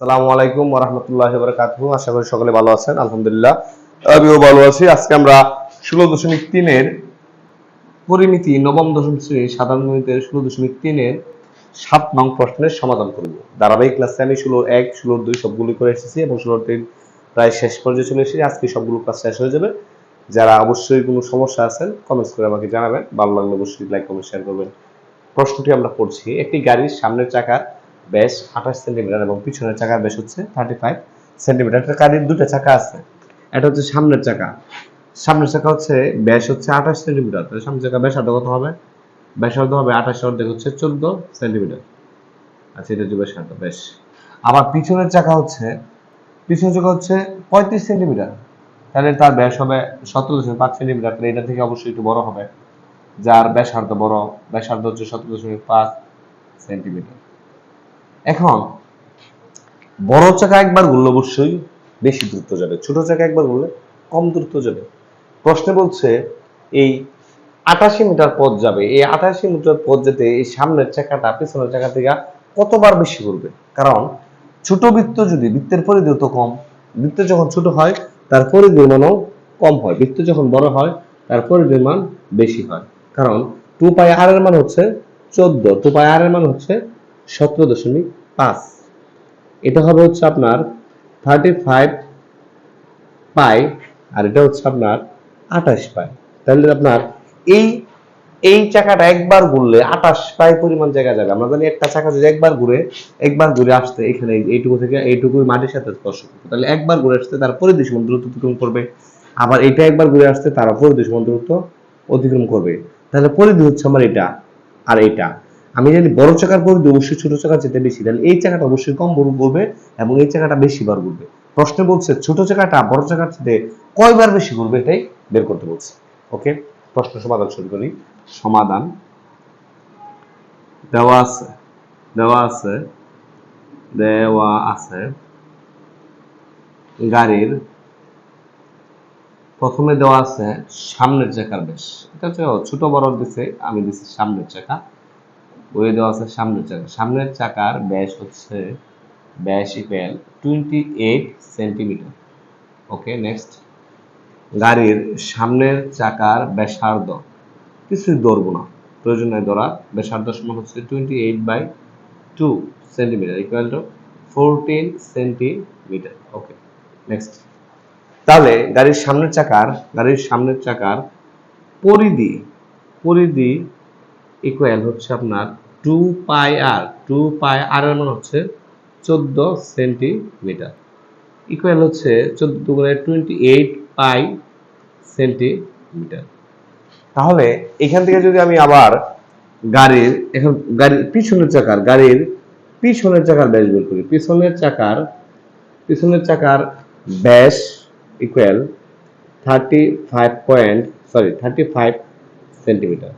সালামু আলাইকুম ওরহামতুল্লাহ বারাকাতুহু আশা করি সকলে ভালো আছেন, আলহামদুলিল্লাহ। আমিও ভালো আছি। আজকে আমরা ষোলো দশমিক তিনের পরিমিতি নবম দশম শ্রেণি সাধারণ গণিতের ষোলো দশমিক তিনের সাত নং প্রশ্নের সমাধান করব। ধারাবাহিক ক্লাসে আমি ষোলো এক, ষোলো দুই সবগুলো করে এসেছি এবং ষোলো তিন প্রায় শেষ পর্যায়ে চলে এসেছি। আজকে সবগুলো ক্লাস শেষ হয়ে যাবে। যারা অবশ্যই কোনো সমস্যা আছেন কমেন্টস করে আমাকে জানাবেন। ভালো লাগলে অবশ্যই লাইক কমেন্ট শেয়ার করবেন। প্রশ্নটি আমরা পড়ছি। একটি গাড়ির সামনের চাকার ব্যাস আঠাশ সেন্টিমিটার এবং পিছনের চাকার ব্যাস হচ্ছে থার্টি ফাইভ সেন্টিমিটার। একটা গাড়ির দুটো চাকা আছে। এটা হচ্ছে সামনের চাকা। সামনের চাকা হচ্ছে ব্যাস হচ্ছে আঠাশ সেন্টিমিটার। তাহলে সামনের চাকা ব্যাসার্ধ কত হবে? ব্যাসার্ধ হবে আঠাশ অর্ধেক হচ্ছে চোদ্দ সেন্টিমিটার। আচ্ছা এটা হচ্ছে ব্যাসার্ধ বেশ। আবার পিছনের চাকা হচ্ছে, পিছনের চাকা হচ্ছে পঁয়ত্রিশ সেন্টিমিটার। তাহলে তার ব্যাস হবে সতেরো দশমিক পাঁচ সেন্টিমিটার। তাহলে এটা থেকে অবশ্যই একটু বড় হবে। যার ব্যাসার্ধ বড় ব্যাসার্ধ হচ্ছে সতেরো দশমিক পাঁচ সেন্টিমিটার। এখন, বড় চাকা একবার ঘুরলে অবশ্যই বেশি দ্রুত যাবে, ছোট চাকা একবার ঘুরলে কম দ্রুত যাবে। প্রশ্নে বলছে, এই আটাশি মিটার পথ যাবে, এই আটাশি মিটার পথ যেতে এই সামনের চাকাটা, পিছনের চাকা থেকে কতবার বেশি ঘুরবে? কারণ, ছোট বৃত্ত যদি বৃত্তের পরিধি তো কম, বৃত্ত যখন ছোট হয়, তার পরিধির মানও কম হয়, বৃত্ত যখন বড় হয়, তার পরিধির মান বেশি হয়। কারণ, টু পাই আর এর মান হচ্ছে চোদ্দ, টু পাই আর এর মান হচ্ছে সতেরো দশমিক পাঁচ। এটা হবে হচ্ছে আপনার থার্টি ফাইভ পাই আর এটা হচ্ছে আপনার আঠাশ পাই। তাহলে আপনার এই এই চাকাটা একবার ঘুরলে আঠাশ পাই পরিমাণ জায়গা যাবে। আমরা জানি একটা চাকা যদি একবার ঘুরে একবার ঘুরে আসতে এখানে এইটুকু থেকে এইটুকু মাটির সাথে স্পর্শ তাহলে একবার ঘুরে আসতে তার পরিধি দূরত্ব অতিক্রম করবে। আবার এটা একবার ঘুরে আসতে তারা পরিধি দূরত্ব অতিক্রম করবে। তাহলে পরিধি হচ্ছে আমার এটা আর এটা। আমি জানি বড় চাকার পরিধি অবশ্যই ছোট চাকার যেতে বেশি। তাহলে এই চাকাটা অবশ্যই কম বড় ঘুরবে এবং এই চাকাটা বেশি বার ঘুরবে প্রশ্নে বলছে, ছোট চাকাটা বড় চাকার চেয়ে কয়বার বেশি ঘুরবে এটাই বের করতে বলছে। ওকে, প্রশ্ন সমাধান শুরু করি। সমাধান। দেওয়া আছে। দেওয়া আছে। দেওয়া আছে। গাড়ির প্রথমে দেওয়া আছে সামনের চাকার বেশ এটা হচ্ছে ছোট বড় দিছে, আমি দিছি সামনের চাকা। ওই দেওয়া আছে সামনের চাকা। সামনের চাকার ব্যাস হচ্ছে, ব্যাস equal twenty eight centimetre okay next গাড়ির সামনের চাকার ব্যাসার্ধ। কিছুই ধরবো না। প্রয়োজন ধরা ব্যাসার্ধ সমান হচ্ছে twenty eight by two centimetre equal to fourteen centimetre okay next তাহলে গাড়ির সামনের চাকার, গাড়ির সামনের চাকার পরিধি পরিধি ইকুয়াল হচ্ছে আপনার টু পাই আর টু পাই আর মান হচ্ছে চোদ্দ সেন্টিমিটার। ইকুয়াল হচ্ছে চোদ্দ করে টোয়েন্টি এইট পাই সেন্টিমিটার তাহলে এখান থেকে যদি আমি আবার গাড়ির, এখন গাড়ির পিছনের চাকার, গাড়ির পিছনের চাকার ব্যাস বের করি। পিছনের চাকার পিছনের চাকার ব্যাস equal thirty five point sorry thirty five centimetre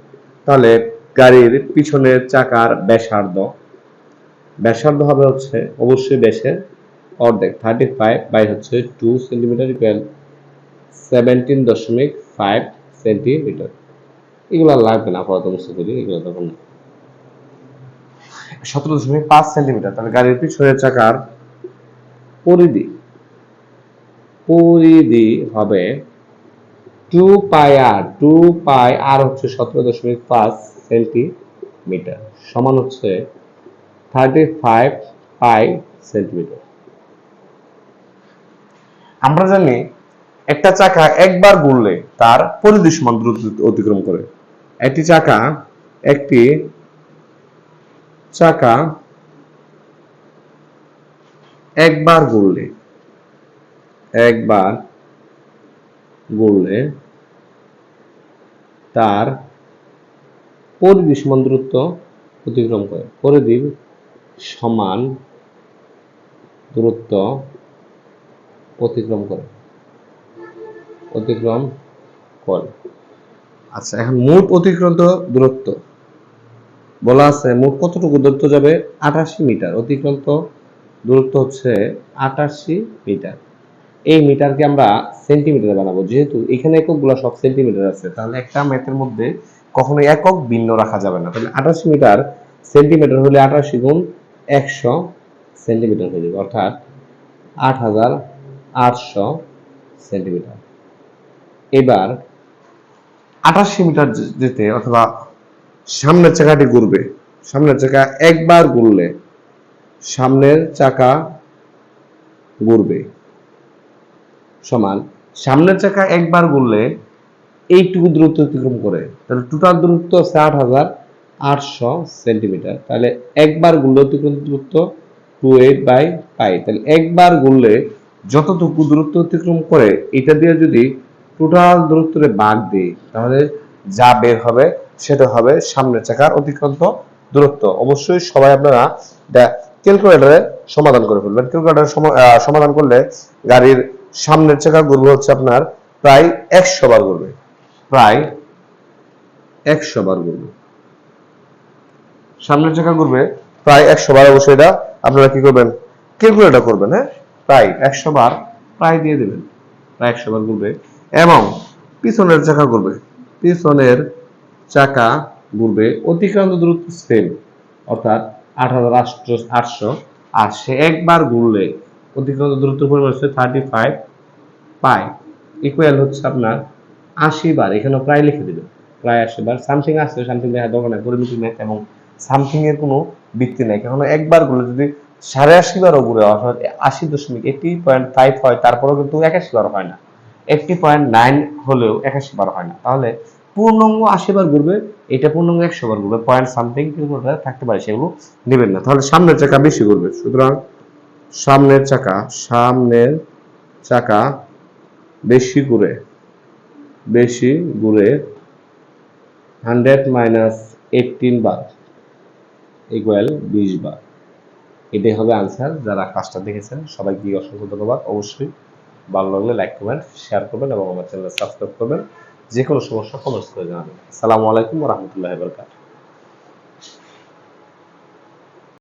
তাহলে গাড়ির পিছনের চাকার ব্যাসার্ধ। ব্যাসার্ধ হবে হচ্ছে, অবশ্যই ব্যাসের অর্ধেক থার্টি ফাইভ বাই হচ্ছে টু সেন্টিমিটার ইকুয়াল সেভেন্টিন দশমিক ফাইভ সেন্টিমিটার এগুলো লাগবে না আপাতত বুঝতে করি এগুলো তখন সতেরো দশমিক পাঁচ সেন্টিমিটার তাহলে গাড়ির পিছনের চাকার পরিধি। পরিধি হবে টু পাই আর টু পাই আর হচ্ছে সতেরো দশমিক পাঁচ সেন্টিমিটার, সমান হচ্ছে থার্টি ফাইভ পাই সেন্টিমিটার। আমরা জানি একটা চাকা একবার ঘুরলে তার দূরত্ব অতিক্রম করে। একটি চাকা একটি চাকা একবার ঘুরলে, একবার ঘুরলে তার পরিধি সমান দূরত্ব অতিক্রম করে। পরিধির সমান দূরত্ব অতিক্রম করে। অতিক্রম করে। আচ্ছা এখন মোট অতিক্রান্ত দূরত্ব। বলা আছে মোট কতটুকু দূরত্ব যাবে? আটাশি মিটার। অতিক্রান্ত দূরত্ব হচ্ছে আটাশি মিটার। এই মিটারকে আমরা সেন্টিমিটারে বানাবো। যেহেতু এখানে এককগুলো সব সেন্টিমিটার আছে, তাহলে একটা ম্যাথের মধ্যে কখনো একক ভিন্ন রাখা যাবে না। তাহলে আটাশি মিটার সেন্টিমিটার হলে আটাশি গুণ একশো সেন্টিমিটার হয়ে যাবে, অর্থাৎ আট হাজার আটশো সেন্টিমিটার। এবার আটাশি মিটার যেতে অথবা সামনের চাকাটি ঘুরবে, সামনের চাকা একবার ঘুরলে সামনের চাকা ঘুরবে। সমান, সামনের চাকা একবার ঘুরলে এইটুকু দূরত্ব অতিক্রম করে। তাহলে টোটাল দূরত্ব ষাট হাজার আটশো সেন্টিমিটার। তাহলে একবার ঘুরলে অতিক্রম দূরত্ব টু এইট বাই পাই। তাহলে একবার ঘুরলে যতটুকু দূরত্ব অতিক্রম করে, এটা দিয়ে যদি টোটাল দূরত্বরে ভাগ দিই, তাহলে যা বের হবে সেটা হবে সামনের চাকার অতিক্রান্ত দূরত্ব। অবশ্যই সবাই আপনারা ক্যালকুলেটরে সমাধান করে ফেলবেন। ক্যালকুলেটরে সমাধান করলে গাড়ির সামনের চাকা ঘুরবে হচ্ছে আপনার প্রায় একশো বার ঘুরবে। প্রায় একশো বার ঘুরবে। সামনের চাকা ঘুরবে প্রায় একশো বার, অবশ্যই এটা আপনারা কি করবেন? ক্যালকুলেটর করবেন হ্যাঁ? প্রায় একশো বার প্রায় দিয়ে দেবেন। প্রায় একশো বার ঘুরবে এবং পিছনের চাকা ঘুরবে। পিছনের চাকা ঘুরবে অতিক্রান্ত দূরত্ব সেম অর্থাৎ আট হাজার আটশো আটশো। আর সে একবার ঘুরলে অতিক্রান্ত দূরত্ব পরিমাণ হচ্ছে থার্টি ফাইভ পাই ইকুয়াল হচ্ছে আপনার আশি বার এখানে প্রায় লিখে দিবেন প্রায় আশি বার সামথিং আসছে সামথিং দেখা দরকার নাই পরিমিতি নেই এবং সামথিং এর কোনো ভিত্তি নেই। কারণ একবারগুলো যদি সাড়ে আশি বারও ঘুরে অর্থাৎ আশি দশমিক এইটি পয়েন্ট ফাইভ হয়, তারপরেও কিন্তু একাশি বার হয় না। এইটটি পয়েন্ট নাইন হলেও একাশি বার হয় না। তাহলে পূর্ণাঙ্গ আশি বার ঘুরবে, এটা পূর্ণাঙ্গ একশো বার ঘুরবে পয়েন্ট সামথিং কিলোমিটার থাকতে পারে, সেগুলো নেবেন না। তাহলে সামনের চাকা বেশি ঘুরবে, সুতরাং সামনের চাকা সামনের চাকা বেশি ঘুরে বেশি ঘুরে হান্ড্রেড মাইনাস এইটিন বার ইকুয়াল বিশ বার এটাই হবে আনসার যারা কাজটা দেখেছেন, সবাইকে অসংখ্য ধন্যবাদ। অবশ্যই ভালো লাগলে লাইক কমেন্ট শেয়ার করবেন এবং আমার চ্যানেল সাবস্ক্রাইব করবেন। যে কোনো সমস্যা কমেন্টস করে জানাবেন। আসসালামু আলাইকুম রহমতুল্লাহ বরকাত